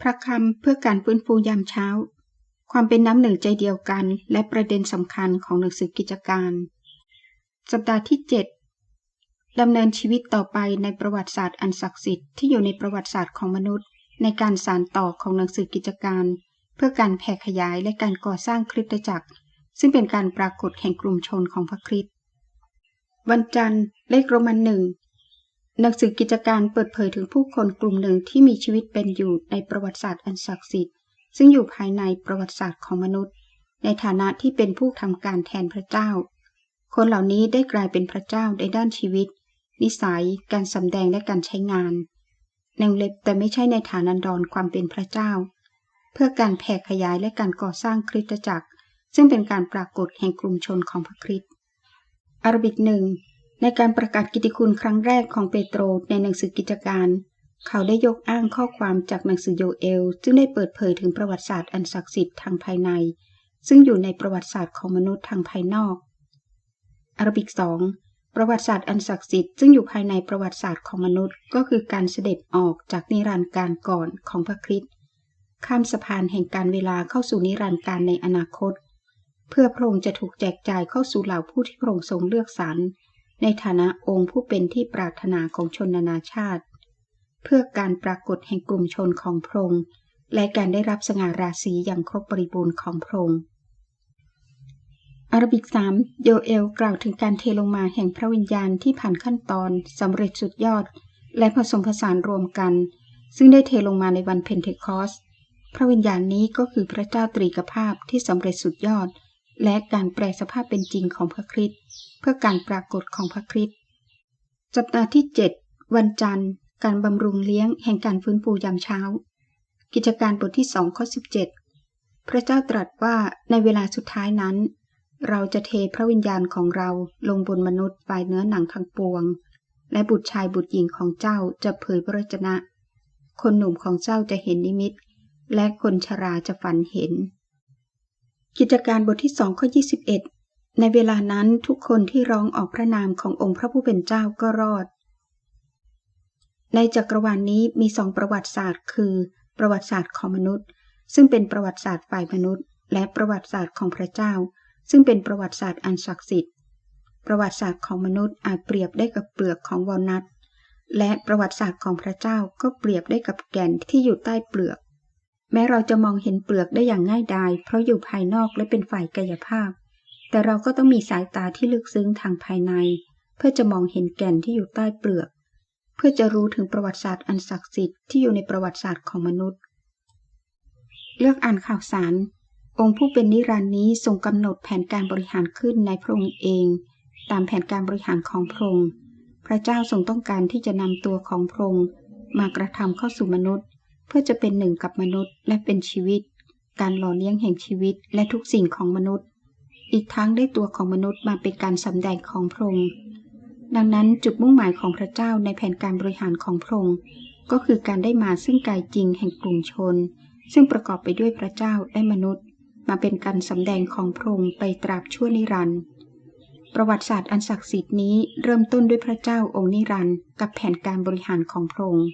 พระคำเพื่อการฟื้นฟูยามเช้า ความเป็นน้ำหนึ่งใจเดียวกัน และประเด็นสำคัญของหนังสือกิจการ สัปดาห์ที่ 7ดำเนินชีวิตต่อไปในประวัติศาสตร์อันศักดิ์สิทธิ์ที่อยู่ในประวัติศาสตร์ของมนุษย์ ในการสานต่อของหนังสือกิจการ เพื่อการแผ่ขยายและการก่อสร้างคริสตจักร ซึ่งเป็นการปรากฏแห่งกลุ่มชนของพระคริสต์วันจันทร์เลขโรมันหนึ่ง หนังสือกิจการเปิดเผยถึงผู้คนกลุ่มหนึ่งที่มีชีวิตเป็นอยู่ในประวัติศาสตร์อันศักดิ์สิทธิ์ ซึ่งอยู่ภายในประวัติศาสตร์ของมนุษย์ ในฐานะที่เป็นผู้ทำการแทนพระเจ้า คนเหล่านี้ได้กลายเป็นพระเจ้าในด้านชีวิต นิสัย การสำแดงและการใช้งานในเล็บแต่ไม่ใช่ในฐานันดรความเป็นพระเจ้า เพื่อการแผ่ขยายและการก่อสร้างคริสตจักร ซึ่งเป็นการปรากฏแห่งกลุ่มชนของพระคริสต์อารบิกหนึ่ง ในการประกาศกิติคุณครั้งแรกของเปโตรในหนังสือกิจการ เขาได้ยกอ้างข้อความจากหนังสือโยเอลซึ่งได้เปิดเผยถึงประวัติศาสตร์อันศักดิ์สิทธิ์ทางภายใน ซึ่งอยู่ในประวัติศาสตร์ของมนุษย์ทางภายนอกอารบิกสองประวัติศาสตร์อันศักดิ์สิทธิ์ซึ่งอยู่ภายในประวัติศาสตร์ของมนุษย์ ก็คือการเสด็จออกจากนิรันดร์การก่อนของพระคริสต์ข้ามสะพานแห่งการเวลาเข้าสู่นิรันดร์การในอนาคต เพื่อพระองค์จะถูกแจกจ่ายเข้าสู่เหล่าผู้ที่พระองค์ทรงเลือกสรร ในฐานะองค์ผู้เป็นที่ปรารถนาของชนนานาชาติ เพื่อการปรากฏแห่งกลุ่มชนของพระองค์และการได้รับสง่าราศีอย่างครบบริบูรณ์ของพระองค์อารบิกสามโยเอลกล่าวถึงการเทลงมาแห่งพระวิญญาณที่ผ่านขั้นตอนสำเร็จสุดยอด และผสมผสานรวมกัน ซึ่งได้เทลงมาในวันเพนเทคอส พระวิญญาณนี้ก็คือพระเจ้าตรีกภาพที่สำเร็จสุดยอด และการแปลสภาพเป็นจริงของพระคริสต์เพื่อการปรากฏของพระคริสต์สัปดาห์ที่ 7 วันจันทร์ การบำรุงเลี้ยงแห่งการฟื้นฟูยามเช้า กิจการบทที่สองข้อ 17 พระเจ้าตรัสว่าในเวลาสุดท้ายนั้น เราจะเทพระวิญญาณของเราลงบนมนุษย์ฝ่ายเนื้อหนังทั้งปวง และบุตรชายบุตรหญิงของเจ้าจะเผยพระชนะ คนหนุ่มของเจ้าจะเห็นนิมิต และคนชราจะฝันเห็น กิจการบทที่สองข้อ21 ในเวลานั้นทุกคนที่ร้องออกพระนามขององค์พระผู้เป็นเจ้าก็รอด ในจักรวาลนนี้มีสองประวัติศาสตร์ คือ ประวัติศาสตร์ของมนุษย์ ซึ่งเป็นประวัติศาสตร์ฝ่ายมนุษย์ และประวัติศาสตร์ของพระเจ้า ซึ่งเป็นประวัติศาสตร์อันศักดิ์สิทธิ์ ประวัติศาสตร์ของมนุษย์อาจเปรียบได้กับเปลือกของวอลนัทและประวัติศาสตร์ของพระเจ้าก็เปรียบได้กับแก่นที่อยู่ใต้เปลือก แม้เราจะมองเห็นเปลือกได้อย่างง่ายดาย เพราะอยู่ภายนอกและเป็นฝ่ายกายภาพ แต่เราก็ต้องมีสายตาที่ลึกซึ้งทางภายใน เพื่อจะมองเห็นแก่นที่อยู่ใต้เปลือก เพื่อจะรู้ถึงประวัติศาสตร์อันศักดิ์สิทธิ์ที่อยู่ในประวัติศาสตร์ของมนุษย์ เลือกอ่านข่าวสาร องค์ผู้เป็นนิรันดร์นี้ทรงกำหนดแผนการบริหารขึ้นในพระองค์เอง ตามแผนการบริหารของพระองค์พระเจ้าทรงต้องการที่จะนำตัวของพระองค์มากระทำเข้าสู่มนุษย์ เพื่อจะเป็นหนึ่งกับมนุษย์และเป็นชีวิต การหล่อเลี้ยงแห่งชีวิตและทุกสิ่งของมนุษย์ อีกทั้งได้ตัวของมนุษย์มาเป็นการสำแดงของพระองค์ดังนั้นจุดมุ่งหมายของพระเจ้าในแผนการบริหารของพระองค์ก็คือการได้มาซึ่งกายจริงแห่งกลุ่มชน ซึ่งประกอบไปด้วยพระเจ้าและมนุษย์ มาเป็นการสำแดงของพระองค์ไปตราบชั่วนิรันดร์ประวัติศาสตร์อันศักดิ์สิทธิ์นี้เริ่มต้นด้วยพระเจ้าองค์นิรันดร์กับแผนการบริหารของพระองค์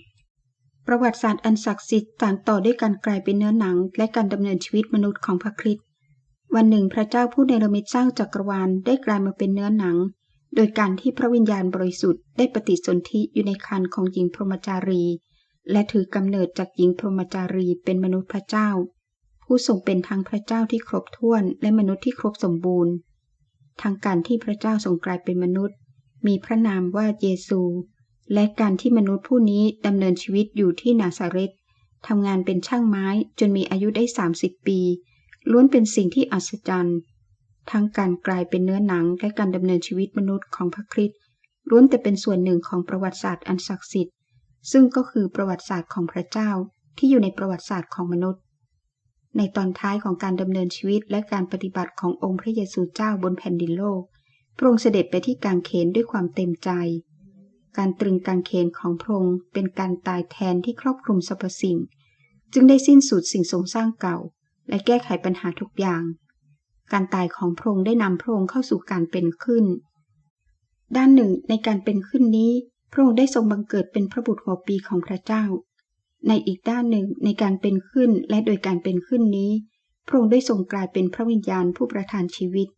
ประวัติศาสตร์อันศักดิ์สิทธิ์ต่างต่อด้วยการกลายเป็นเนื้อหนัง และการดำเนินชีวิตมนุษย์ของพระคริสต์วันหนึ่งพระเจ้าผู้เนรมิตสร้างจักรวาลได้กลายมาเป็นเนื้อหนัง โดยการที่พระวิญญาณบริสุทธิ์ได้ปฏิสนธิอยู่ในคันของหญิงพรหมจารี และถือกำเนิดจากหญิงพรหมจารีเป็นมนุษย์พระเจ้า ผู้ทรงเป็นทั้งพระเจ้าที่ครบถ้วน และมนุษย์ที่ครบสมบูรณ์ทางการที่พระเจ้าทรงกลายเป็นมนุษย์ มีพระนามว่าเยซู และการที่มนุษย์ผู้นี้ดำเนินชีวิตอยู่ที่นาซาเรตทำงานเป็นช่างไม้จนมีอายุได้ 30 ปี ล้วนเป็นสิ่งที่อัศจรรย์ ทั้งการกลายเป็นเนื้อหนังและการดำเนินชีวิตมนุษย์ของพระคริสต์ล้วนแต่เป็นส่วนหนึ่งของประวัติศาสตร์อันศักดิ์สิทธิ์ ซึ่งก็คือประวัติศาสตร์ของพระเจ้าที่อยู่ในประวัติศาสตร์ของมนุษย์ ในตอนท้ายของการดำเนินชีวิตและการปฏิบัติขององค์พระเยซูเจ้าบนแผ่นดินโลก พระองค์เสด็จไปที่กางเขนด้วยความเต็มใจ การตรึงกางเขนของพระองค์เป็นการตายแทนที่ครอบคลุมสรรพสิ่ง จึงได้สิ้นสุดสิ่งทรงสร้างเก่า และแก้ไขปัญหาทุกอย่าง การตายของพระองค์ได้นำพระองค์เข้าสู่การเป็นขึ้น ด้านหนึ่งในการเป็นขึ้นนี้ พระองค์ได้ทรงบังเกิดเป็นพระบุตรหัวปีของพระเจ้า ในในอีกด้านหนึ่งในการเป็นขึ้นและโดยการเป็นขึ้นนี้ พระองค์ได้ทรงกลายเป็นพระวิญญาณผู้ประทานชีวิต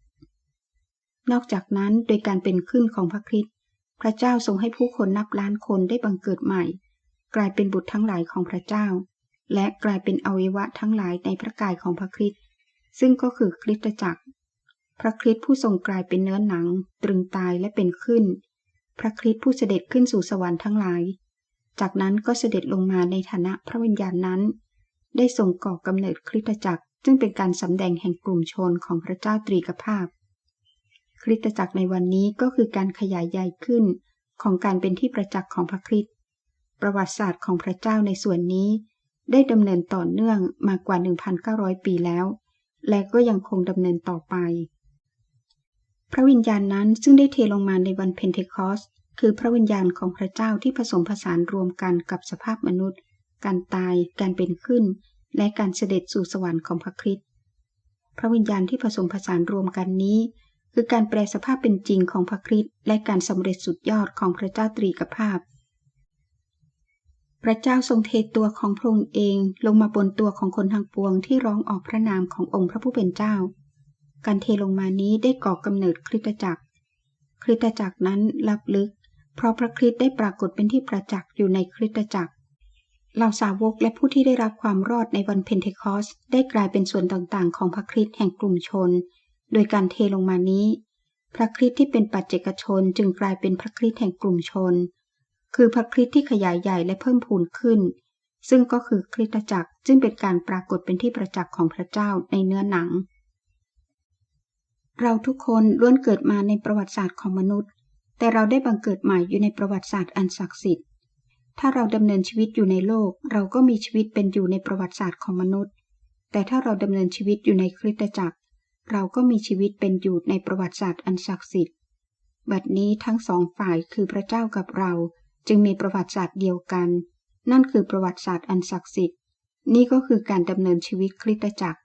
นอกจากนั้นโดยการเป็นขึ้นของพระคริสต์ พระเจ้าทรงให้ผู้คนนับล้านคนได้บังเกิดใหม่ กลายเป็นบุตรทั้งหลายของพระเจ้า และกลายเป็นอวัยวะทั้งหลายในพระกายของพระคริสต์ซึ่งก็คือคริสตจักร พระคริสต์ผู้ทรงกลายเป็นเนื้อหนัง ตรึงตายและเป็นขึ้น พระคริสต์ผู้เสด็จขึ้นสู่สวรรค์ทั้งหลาย จากนั้นก็เสด็จลงมาในฐานะพระวิญญาณนั้น ได้ทรงก่อกำเนิดคริสตจักร ซึ่งเป็นการสำแดงแห่งกลุ่มชนของพระเจ้าตรีกภาพ คริสตจักรในวันนี้ก็คือการขยายใหญ่ขึ้นของการเป็นที่ประจักษ์ของพระคริสต์ประวัติศาสตร์ของพระเจ้าในส่วนนี้ ได้ดำเนินต่อเนื่องมากว่า 1,900 ปีแล้ว และก็ยังคงดำเนินต่อไป พระวิญญาณนั้นซึ่งได้เทลงมาในวันเพนเทคอสคือพระวิญญาณของพระเจ้าที่ผสมผสานรวมกันกับสภาพมนุษย์ การตาย การเป็นขึ้น และการเสด็จสู่สวรรค์ของพระคริสต์พระวิญญาณที่ผสมผสานรวมกันนี้ คือการแปลสภาพเป็นจริงของพระคริสต์และการสำเร็จสุดยอดของพระเจ้าตรีกภาพ พระเจ้าทรงเทตัวของพระองค์เองลงมาบนตัวของคนทั้งปวงที่ร้องออกพระนามขององค์พระผู้เป็นเจ้า การเทลงมานี้ได้ก่อกำเนิดคริสตจักร คริสตจักรนั้นลับลึก เพราะพระคริสต์ได้ปรากฏเป็นที่ประจักษ์อยู่ในคริสตจักรเหล่าสาวกและผู้ที่ได้รับความรอดในวันเพนเทคอส ได้กลายเป็นส่วนต่างๆ ของพระคริสต์แห่งกลุ่มชน โดยการเทลงมานี้ พระคริสต์ที่เป็นปัจเจกชนจึงกลายเป็นพระคริสต์แห่งกลุ่มชน คือพระคริสต์ที่ขยายใหญ่และเพิ่มพูนขึ้น ซึ่งก็คือคริสตจักรซึ่งเป็นการปรากฏเป็นที่ประจักษ์ของพระเจ้าในเนื้อหนัง เราทุกคนล้วนเกิดมาในประวัติศาสตร์ของมนุษย์ แต่เราได้บังเกิดใหม่อยู่ในประวัติศาสตร์อันศักดิ์สิทธิ์ถ้าเราดำเนินชีวิตอยู่ในโลก เราก็มีชีวิตเป็นอยู่ในประวัติศาสตร์ของมนุษย์ แต่ถ้าเราดำเนินชีวิตอยู่ในคริสตจักร เราก็มีชีวิตเป็นอยู่ในประวัติศาสตร์อันศักดิ์สิทธิ์ บัดนี้ทั้งสองฝ่ายคือพระเจ้ากับเราจึงมีประวัติศาสตร์เดียวกัน นั่นคือประวัติศาสตร์อันศักดิ์สิทธิ์ นี่ก็คือการดำเนินชีวิตคริสตจักร